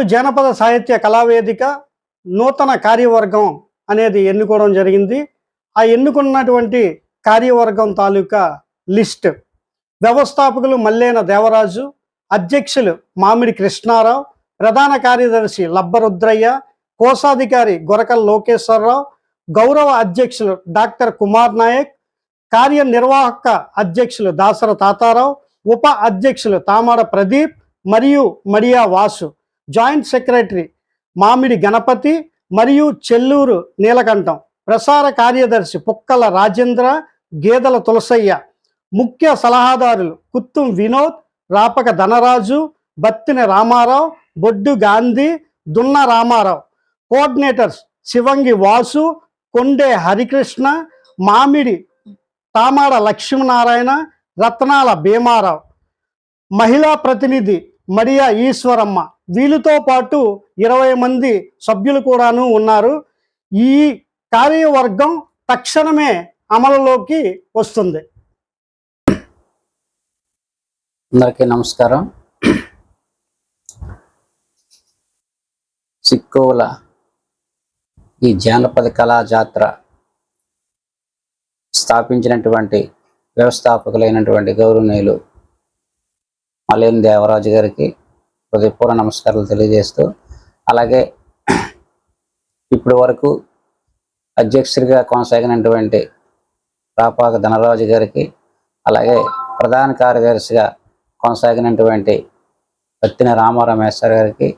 చిక్కోలు జానపద సాహిత్య కళావేదిక నూతన కార్యవర్గం అనేది ఎన్నుకోవడం జరిగింది. ఆ ఎన్నుకున్నటువంటి కార్యవర్గం తాలూకా లిస్ట్ వ్యవస్థాపకులు మల్లేన దేవరాజు అధ్యక్షులు మామిడి కృష్ణారావు ప్రధాన కార్యదర్శి లబ్బరుద్రయ్య కోశాధికారి గొరకల్ లోకేశ్వరరావు గౌరవ అధ్యక్షులు డాక్టర్ కుమార్ నాయక్ కార్యనిర్వాహక అధ్యక్షులు దాసర తాతారావు ఉప అధ్యక్షులు తామర ప్రదీప్ మరియు మడియా వాసు. జాయింట్ సెక్రటరీ మామిడి గణపతి మరియు చెల్లూరు నీలకంఠం. ప్రసార కార్యదర్శి పుక్కల రాజేంద్ర గేదెల తులసయ్య. ముఖ్య సలహాదారులు కుత్తుం వినోద్ రాపక ధనరాజు బత్తిన రామారావు బొడ్డు గాంధీ దున్న రామారావు. కోఆర్డినేటర్స్ శివంగి వాసు కొండే హరికృష్ణ మామిడి తామాడ లక్ష్మీనారాయణ రత్నాల భీమారావు. మహిళా ప్రతినిధి మరియా ఈశ్వరమ్మ. వీళ్ళతో పాటు ఇరవై మంది సభ్యులు కూడాను ఉన్నారు. ఈ కార్యవర్గం తక్షణమే అమలులోకి వస్తుంది. అందరికీ నమస్కారం. సిక్కుల ఈ జానపద కళా జాతర స్థాపించినటువంటి వ్యవస్థాపకులైనటువంటి గౌరవనీయులు మలయం దేవరాజు గారికి హృదయపూర్వ నమస్కారాలు తెలియజేస్తూ అలాగే ఇప్పటి వరకు అధ్యక్షుడిగా కొనసాగినటువంటి రాపాక ధనరాజు గారికి అలాగే ప్రధాన కార్యదర్శిగా కొనసాగినటువంటి పత్తిన రామారామేశ్వర గారికి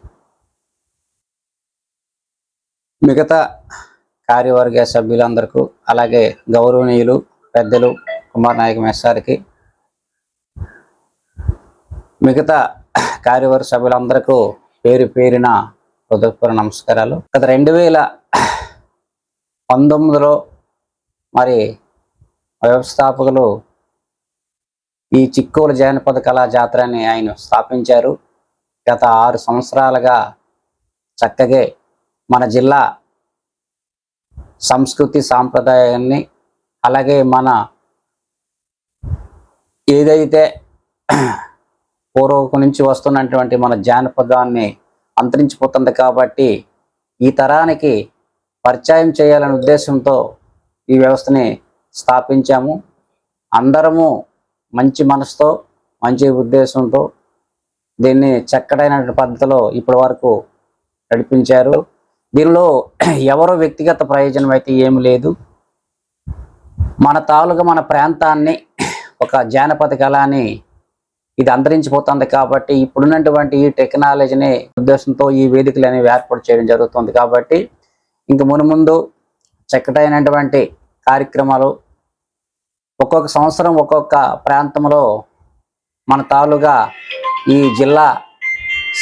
మిగతా కార్యవర్గ సభ్యులందరికీ అలాగే గౌరవనీయులు పెద్దలు కుమార్ నాయక మిగతా కార్యవర్గ సభ్యులందరికీ పేరు పేరిన హృదయపూర్వ నమస్కారాలు. గత రెండు వేల పంతొమ్మిదిలో మరి వ్యవస్థాపకులు ఈ చిక్కోలు జానపద కళా జాతరని ఆయన స్థాపించారు. గత ఆరు సంవత్సరాలుగా చక్కగా మన జిల్లా సంస్కృతి సాంప్రదాయాన్ని అలాగే మన ఏదైతే పూర్వకు నుంచి వస్తున్నటువంటి మన జానపదాన్ని అంతరించిపోతుంది కాబట్టి ఈ తరానికి పరిచయం చేయాలనే ఉద్దేశంతో ఈ వ్యవస్థని స్థాపించాము. అందరము మంచి మనసుతో మంచి ఉద్దేశంతో దీన్ని చక్కడైన పద్ధతిలో ఇప్పటి వరకు నడిపించారు. దీనిలో ఎవరో వ్యక్తిగత ప్రయోజనం అయితే ఏమి లేదు. మన తాలూకా మన ప్రాంతాన్ని ఒక జానపద కళని ఇది అంతరించిపోతుంది కాబట్టి ఇప్పుడున్నటువంటి ఈ టెక్నాలజీని ఉద్దేశంతో ఈ వేదికలు అనేవి ఏర్పాటు చేయడం జరుగుతుంది కాబట్టి ఇంక మునుముందు చక్కటైనటువంటి కార్యక్రమాలు ఒక్కొక్క సంవత్సరం ఒక్కొక్క ప్రాంతంలో మన తాలుగా ఈ జిల్లా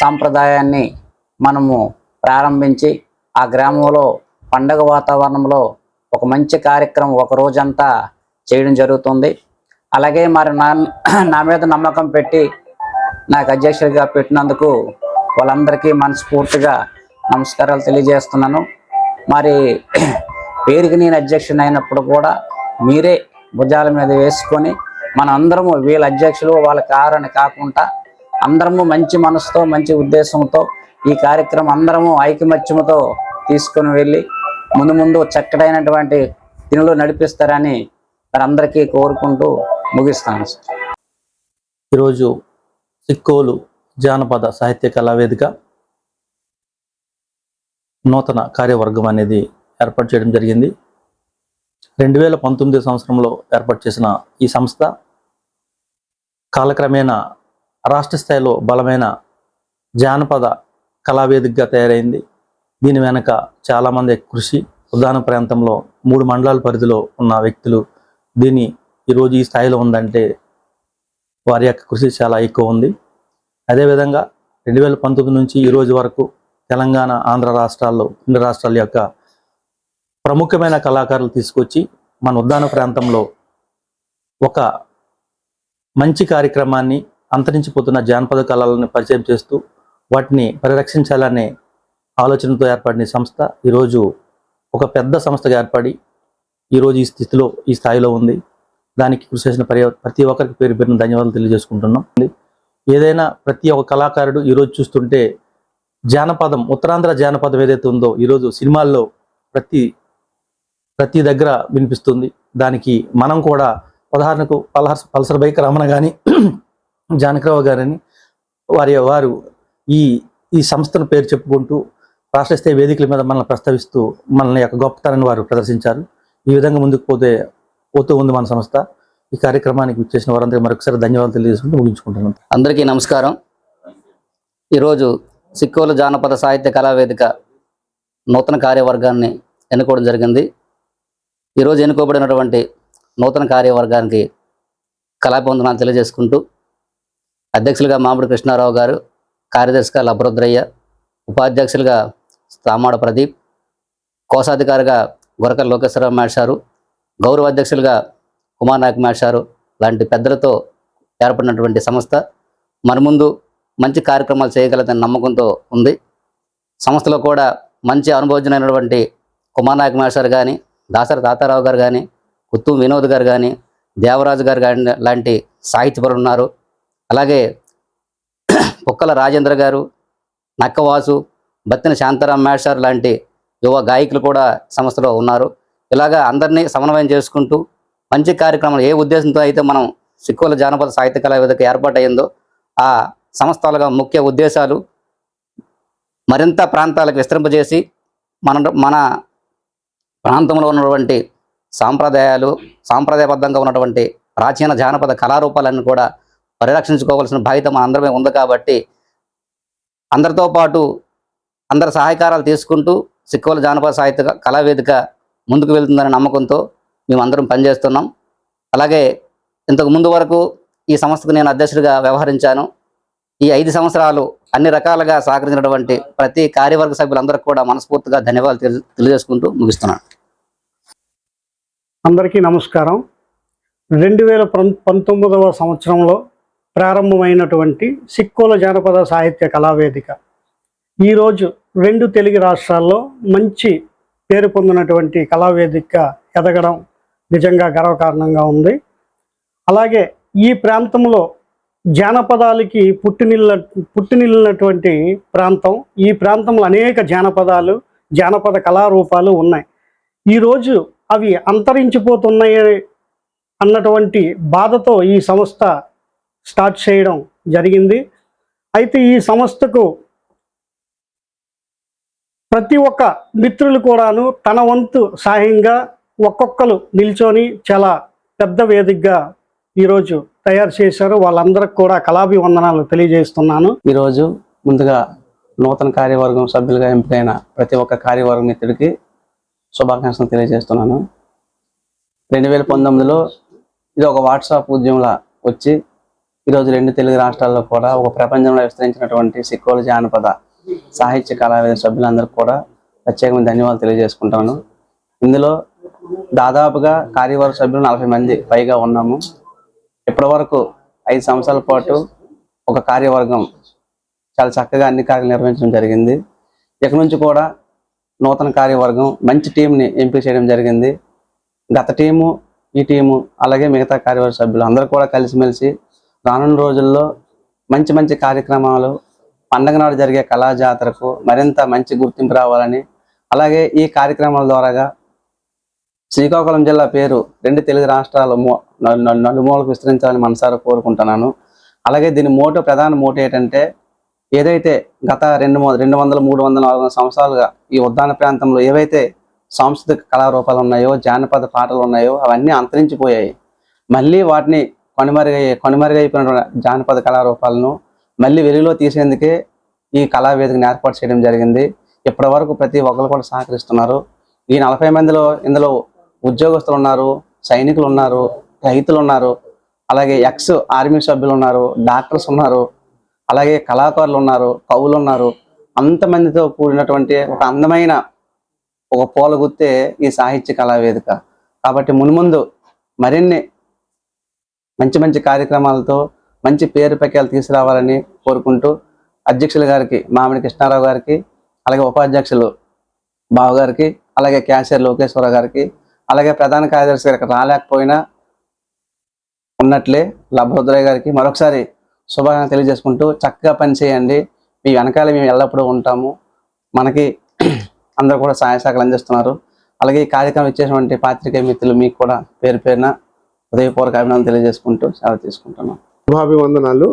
సాంప్రదాయాన్ని మనము ప్రారంభించి ఆ గ్రామంలో పండగ వాతావరణంలో ఒక మంచి కార్యక్రమం ఒక రోజంతా చేయడం జరుగుతుంది. అలాగే మరి నా నా మీద నమ్మకం పెట్టి నాకు అధ్యక్షుడిగా పెట్టినందుకు వాళ్ళందరికీ మనస్ఫూర్తిగా నమస్కారాలు తెలియజేస్తున్నాను. మరి పేరుకి నేను అధ్యక్షుని అయినప్పుడు కూడా మీరే భుజాల మీద వేసుకొని మన అందరము వీళ్ళ అధ్యక్షులు వాళ్ళ కారని కాకుండా అందరము మంచి మనసుతో మంచి ఉద్దేశంతో ఈ కార్యక్రమం అందరము ఐకమత్యముతో తీసుకొని వెళ్ళి ముందు ముందు చక్కటైనటువంటి తినులు నడిపిస్తారని వారందరికీ కోరుకుంటూ ముగిస్తాను సార్. ఈరోజు సిక్కోలు జానపద సాహిత్య కళావేదిక నూతన కార్యవర్గం అనేది ఏర్పాటు చేయడం జరిగింది. రెండు వేల పంతొమ్మిది సంవత్సరంలో ఏర్పాటు చేసిన ఈ సంస్థ కాలక్రమేణా రాష్ట్ర స్థాయిలో బలమైన జానపద కళావేదికగా తయారైంది. దీని వెనక చాలామంది కృషి ఉదాహరణ ప్రాంతంలో మూడు మండలాల పరిధిలో ఉన్న వ్యక్తులు దీన్ని ఈరోజు ఈ స్థాయిలో ఉందంటే వారి యొక్క కృషి చాలా ఎక్కువ ఉంది. అదేవిధంగా రెండు వేల పంతొమ్మిది నుంచి ఈ రోజు వరకు తెలంగాణ ఆంధ్ర రాష్ట్రాల్లో రెండు రాష్ట్రాల యొక్క ప్రముఖమైన కళాకారులు తీసుకొచ్చి మన ఉద్దాన ప్రాంతంలో ఒక మంచి కార్యక్రమాన్ని అంతరించిపోతున్న జానపద కళలను పరిచయం చేస్తూ వాటిని పరిరక్షించాలనే ఆలోచనతో ఏర్పడిన సంస్థ ఈరోజు ఒక పెద్ద సంస్థగా ఏర్పడి ఈరోజు ఈ స్థితిలో ఈ స్థాయిలో ఉంది. దానికి కృషి చేసిన పరి ప్రతి ఒక్కరికి పేరు పేరున ధన్యవాదాలు తెలియజేసుకుంటున్నాం. ఏదైనా ప్రతి ఒక్క కళాకారుడు ఈరోజు చూస్తుంటే జానపదం ఉత్తరాంధ్ర జానపదం ఏదైతే ఉందో ఈరోజు సినిమాల్లో ప్రతి ప్రతి దగ్గర వినిపిస్తుంది. దానికి మనం కూడా ఉదాహరణకు పల్హర్ పల్సర్ బైక్ రమణ కానీ జానకరావు గారని వారి వారు ఈ ఈ సంస్థను పేరు చెప్పుకుంటూ రాష్ట్ర స్థాయి వేదికల మీద మనల్ని ప్రస్తావిస్తూ మనల్ని యొక్క గొప్పతనాన్ని వారు ప్రదర్శించారు. ఈ విధంగా ముందుకు పోతే పోతూ ఉంది మన సంస్థ. ఈ కార్యక్రమానికి ఇచ్చేసిన వారందరికీ మరొకసారి ధన్యవాదాలు తెలియజేసుకుంటూ ముగించుకుంటున్నాను. అందరికీ నమస్కారం. ఈరోజు సిక్కోలు జానపద సాహిత్య కళావేదిక నూతన కార్యవర్గాన్ని ఎన్నుకోవడం జరిగింది. ఈరోజు ఎన్నుకోబడినటువంటి నూతన కార్యవర్గానికి కళాబంధనాలు తెలియజేసుకుంటూ అధ్యక్షులుగా మామిడి కృష్ణారావు గారు కార్యదర్శిగా లభరుద్రయ్య ఉపాధ్యక్షులుగా తామాడ ప్రదీప్ కోశాధికారిగా గొరకల లోకేశ్వరరావు మేషారు గౌరవ అధ్యక్షులుగా కుమార్ నాయక్ మేషారు లాంటి పెద్దలతో ఏర్పడినటువంటి సంస్థ. మన ముందు మంచి కార్యక్రమాలు చేయగలదని నమ్మకంతో ఉంది. సంస్థలో కూడా మంచి అనుభవజ్ఞమైనటువంటి కుమార్ నాయక్ మాస్టర్ కానీ దాసరి తాతారావు గారు కానీ కుత్తు వినోద్ గారు కానీ దేవరాజు గారు కానీ లాంటి సాహిత్యపరులు ఉన్నారు. అలాగే పుక్కల రాజేంద్ర గారు నక్కవాసు బత్తిన శాంతారాం మాస్టర్ లాంటి యువ గాయకులు కూడా సంస్థలో ఉన్నారు. ఇలాగా అందరినీ సమన్వయం చేసుకుంటూ మంచి కార్యక్రమాలు ఏ ఉద్దేశంతో అయితే మనం సిక్కుల జానపద సాహిత్య కళా వేదిక ఏర్పాటయ్యిందో ఆ సంస్థలుగా ముఖ్య ఉద్దేశాలు మరింత ప్రాంతాలకు విస్తరింపజేసి మన మన ప్రాంతంలో ఉన్నటువంటి సాంప్రదాయాలు సాంప్రదాయబద్ధంగా ఉన్నటువంటి ప్రాచీన జానపద కళారూపాలను కూడా పరిరక్షించుకోవాల్సిన బాధ్యత మన అందరమే ఉంది కాబట్టి అందరితో పాటు అందరి సహాయకారాలు తీసుకుంటూ సిక్కుల జానపద సాహిత్య కళావేదిక ముందుకు వెళ్తుందనే నమ్మకంతో మేమందరం పనిచేస్తున్నాం. అలాగే ఇంతకు ముందు వరకు ఈ సంస్థకు నేను అధ్యక్షుడిగా వ్యవహరించాను. ఈ ఐదు సంవత్సరాలు అన్ని రకాలుగా సహకరించినటువంటి ప్రతి కార్యవర్గ సభ్యులందరికీ కూడా మనస్ఫూర్తిగా ధన్యవాదాలు తెలియజేసుకుంటూ ముగిస్తున్నాను. అందరికీ నమస్కారం. రెండు వేల పంతొమ్మిదవ సంవత్సరంలో ప్రారంభమైనటువంటి సిక్కోల జానపద సాహిత్య కళావేదిక. ఈరోజు రెండు తెలుగు రాష్ట్రాల్లో మంచి పేరు పొందినటువంటి కళావేదిక ఎదగడం నిజంగా గర్వకారణంగా ఉంది. అలాగే ఈ ప్రాంతంలో జానపదాలకి పుట్టినిల్ల పుట్టినిల్లినటువంటి ప్రాంతం ఈ ప్రాంతంలో అనేక జానపదాలు జానపద కళారూపాలు ఉన్నాయి. ఈరోజు అవి అంతరించిపోతున్నాయి అన్నటువంటి బాధతో ఈ సంస్థ స్టార్ట్ చేయడం జరిగింది. అయితే ఈ సంస్థకు ప్రతి ఒక్క మిత్రులు కూడాను తన వంతు సహాయంగా ఒక్కొక్కరు నిల్చొని చాలా పెద్ద వేదికగా ఈరోజు తయారు చేశారు. వాళ్ళందరికి కూడా కళాభివందనాలు తెలియజేస్తున్నాను. ఈరోజు ముందుగా నూతన కార్యవర్గం సభ్యులుగా ఎంపికైన ప్రతి ఒక్క కార్యవర్గ మిత్రుడికి శుభాకాంక్షలు తెలియజేస్తున్నాను. రెండు వేల పంతొమ్మిదిలో ఇది ఒక వాట్సాప్ ఉద్యమంలా వచ్చి ఈరోజు రెండు తెలుగు రాష్ట్రాల్లో కూడా ఒక ప్రపంచంలో విస్తరించినటువంటి సిక్కోలు జానపద సాహిత్య కళావేద సభ్యులందరికీ కూడా ప్రత్యేకమైన ధన్యవాదాలు తెలియజేసుకుంటాను. ఇందులో దాదాపుగా కార్యవర్గ సభ్యులు నలభై మంది పైగా ఉన్నాము. ఇప్పటివరకు ఐదు సంవత్సరాల పాటు ఒక కార్యవర్గం చాలా చక్కగా అన్ని కార్యక్రమాలు నిర్వహించడం జరిగింది. ఇక నుంచి కూడా నూతన కార్యవర్గం మంచి టీంని ఎంపిక చేయడం జరిగింది. గత టీము ఈ టీము అలాగే మిగతా కార్యవర్గ సభ్యులు అందరూ కూడా కలిసిమెలిసి రానున్న రోజుల్లో మంచి మంచి కార్యక్రమాలు పండగ నాడు జరిగే కళా జాతరకు మరింత మంచి గుర్తింపు రావాలని అలాగే ఈ కార్యక్రమాల ద్వారాగా శ్రీకాకుళం జిల్లా పేరు రెండు తెలుగు రాష్ట్రాల నలుమూలకు విస్తరించాలని మనసారా కోరుకుంటున్నాను. అలాగే దీని మోటో ప్రధాన మోటో ఏంటంటే ఏదైతే గత రెండు రెండు వందల మూడు వందల నాలుగు వందల సంవత్సరాలుగా ఈ ఉద్దాన ప్రాంతంలో ఏవైతే సాంస్కృతిక కళారూపాలు ఉన్నాయో జానపద పాటలు ఉన్నాయో అవన్నీ అంతరించిపోయాయి. మళ్ళీ వాటిని కనుమరుగయ్యే కనుమరుగైపోయిన జానపద కళారూపాలను మళ్ళీ వెలుగులో తీసేందుకే ఈ కళావేదికను ఏర్పాటు చేయడం జరిగింది. ఇప్పటి వరకు ప్రతి ఒక్కరు కూడా సహకరిస్తున్నారు. ఈ నలభై మందిలో ఇందులో ఉద్యోగస్తులు ఉన్నారు సైనికులు ఉన్నారు రైతులు ఉన్నారు. అలాగే ఎక్స్ ఆర్మీ సభ్యులు ఉన్నారు డాక్టర్స్ ఉన్నారు. అలాగే కళాకారులు ఉన్నారు కవులు ఉన్నారు. అంతమందితో కూడినటువంటి ఒక అందమైన ఒక పూల గుత్తే ఈ సాహిత్య కళావేదిక. కాబట్టి మున్ముందు మరిన్ని మంచి మంచి కార్యక్రమాలతో మంచి పేరు పెక్కలు తీసుకురావాలని కోరుకుంటూ అధ్యక్షుల గారికి మామిడి కృష్ణారావు గారికి అలాగే ఉపాధ్యక్షులు బావ గారికి అలాగే క్యాషియర్ లోకేశ్వరరావు గారికి అలాగే ప్రధాన కార్యదర్శి గారికి రాలేకపోయినా ఉన్నట్లే లభద్రయ్య గారికి మరొకసారి శుభాకాంక్షలు తెలియజేసుకుంటూ చక్కగా పనిచేయండి మీ వెనకాల మేము ఎల్లప్పుడూ ఉంటాము. మనకి అందరూ కూడా సహాయ సహకారాలు అందిస్తున్నారు. అలాగే ఈ కార్యక్రమం ఇచ్చేటువంటి పాత్రికేయ మిత్రులు మీకు కూడా పేరు పేరున హృదయపూర్వక అభినందనలు తెలియజేసుకుంటూ సెలవు తీసుకుంటున్నాం. శుభాభివందనాలు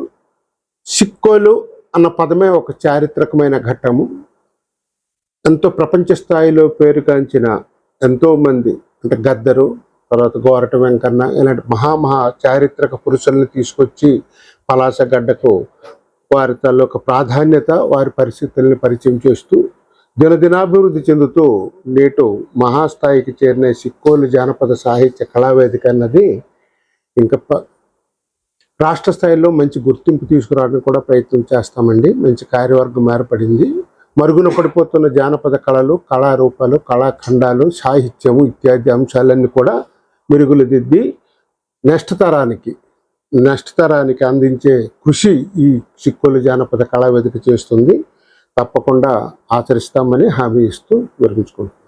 సిక్కోలు అన్న పదమే ఒక చారిత్రకమైన ఘట్టము. ఎంతో ప్రపంచ స్థాయిలో పేరుగాంచిన ఎంతో మంది అంటే గద్దరు తర్వాత గోరట వెంకన్న ఇలాంటి మహామహా చారిత్రక పురుషుల్ని తీసుకొచ్చి పలాసగడ్డకు వారి తాలూకా ప్రాధాన్యత వారి పరిస్థితుల్ని పరిచయం చేస్తూ దినదినాభివృద్ధి చెందుతూ నేటు మహాస్థాయికి చేరిన సిక్కోలు జానపద సాహిత్య కళావేదిక అన్నది ఇంకా ప- రాష్ట్ర స్థాయిలో మంచి గుర్తింపు తీసుకురావడానికి కూడా ప్రయత్నం చేస్తామండి. మంచి కార్యవర్గం ఏర్పడింది. మరుగున పడిపోతున్న జానపద కళలు కళారూపాలు కళాఖండాలు సాహిత్యము ఇత్యాది అంశాలన్నీ కూడా మెరుగులు దిద్ది నెక్స్ట్ తరానికి నెక్స్ట్ తరానికి అందించే కృషి ఈ చిక్కోలు జానపద కళావేదిక చేస్తుంది. తప్పకుండా ఆచరిస్తామని హామీ ఇస్తూ వివరించుకుంటున్నాను